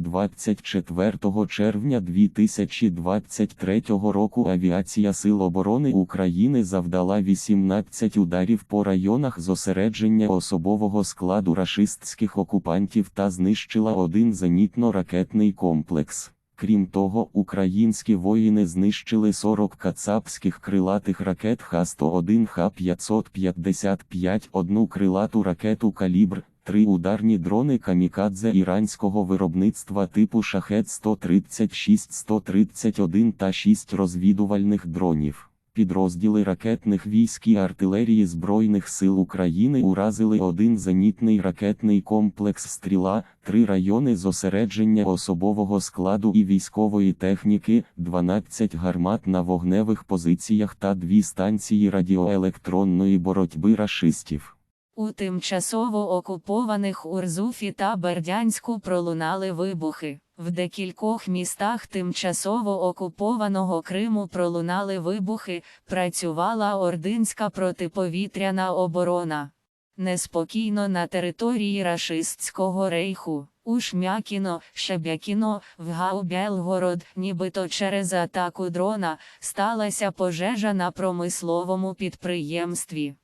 24 червня 2023 року Авіація Сил оборони України завдала 18 ударів по районах зосередження особового складу рашистських окупантів та знищила один зенітно-ракетний комплекс. Крім того, українські воїни знищили 40 кацапських крилатих ракет Х-101, Х-555, одну крилату ракету «Калібр», три ударні дрони камікадзе іранського виробництва типу Шахет-136-131 та 6 розвідувальних дронів. Підрозділи ракетних військ і артилерії Збройних сил України уразили один зенітний ракетний комплекс «Стріла», три райони зосередження особового складу і військової техніки, 12 гармат на вогневих позиціях та дві станції радіоелектронної боротьби рашистів. У тимчасово окупованих Урзуфі та Бердянську пролунали вибухи. В декількох містах тимчасово окупованого Криму пролунали вибухи, працювала ординська протиповітряна оборона. Неспокійно на території рашистського рейху. У Шмякіно, Шебякіно, в Гаубелгород, нібито через атаку дрона, сталася пожежа на промисловому підприємстві.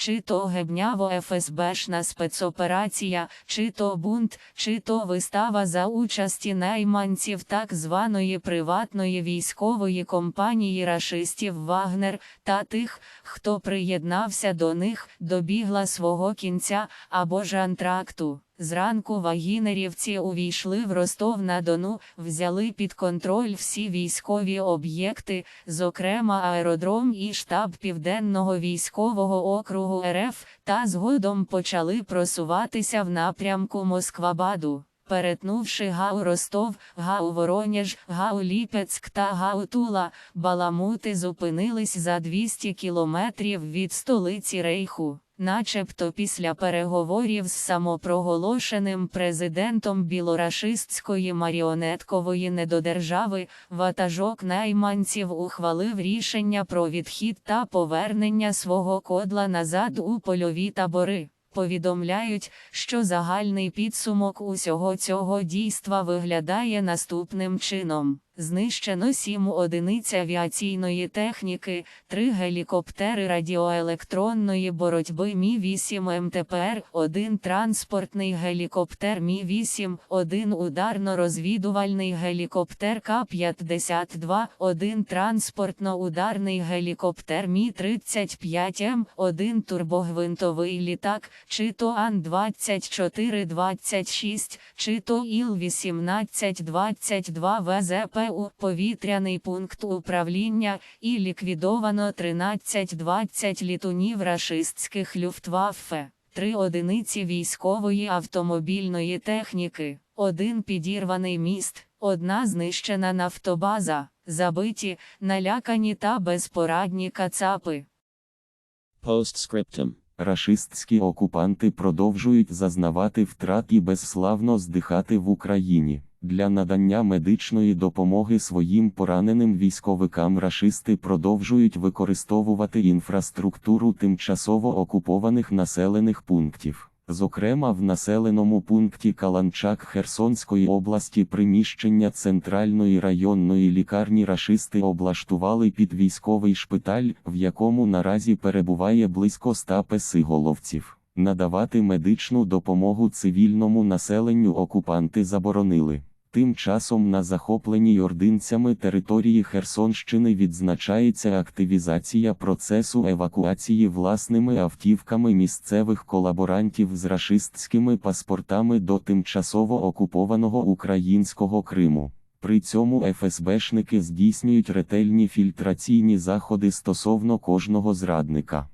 Чи то гебняво ФСБшна спецоперація, чи то бунт, чи то вистава за участі найманців так званої приватної військової компанії рашистів Вагнер та тих, хто приєднався до них, добігла свого кінця або ж антракту. Зранку вагінерівці увійшли в Ростов-на-Дону, взяли під контроль всі військові об'єкти, зокрема аеродром і штаб Південного військового округу РФ, та згодом почали просуватися в напрямку Москвабаду. Перетнувши Гау Ростов, Гау Воронеж, Гау Ліпецьк та Гау Тула, баламути зупинились за 200 кілометрів від столиці Рейху. Начебто після переговорів з самопроголошеним президентом білорашистської маріонеткової недодержави, ватажок найманців ухвалив рішення про відхід та повернення свого кодла назад у польові табори. Повідомляють, що загальний підсумок усього цього дійства виглядає наступним чином. Знищено 7 одиниць авіаційної техніки, 3 гелікоптери радіоелектронної боротьби Мі-8 МТПР, 1 транспортний гелікоптер Мі-8, 1 ударно-розвідувальний гелікоптер К-52, 1 транспортно-ударний гелікоптер Мі-35М, 1 турбогвинтовий літак, чи то Ан-2426, чи то Іл-1822 ВЗП у повітряний пункт управління і ліквідовано 13-20 літунів рашистських люфтваффе, три одиниці військової автомобільної техніки, один підірваний міст, одна знищена нафтобаза, забиті, налякані та безпорадні кацапи. Postscriptum. Рашистські окупанти продовжують зазнавати втрат і безславно здихати в Україні. Для надання медичної допомоги своїм пораненим військовикам рашисти продовжують використовувати інфраструктуру тимчасово окупованих населених пунктів. Зокрема, в населеному пункті Каланчак Херсонської області приміщення центральної районної лікарні рашисти облаштували під військовий шпиталь, в якому наразі перебуває близько ста песиголовців. Надавати медичну допомогу цивільному населенню окупанти заборонили. Тим часом на захопленій ординцями території Херсонщини відзначається активізація процесу евакуації власними автівками місцевих колаборантів з рашистськими паспортами до тимчасово окупованого українського Криму. При цьому ФСБшники здійснюють ретельні фільтраційні заходи стосовно кожного зрадника.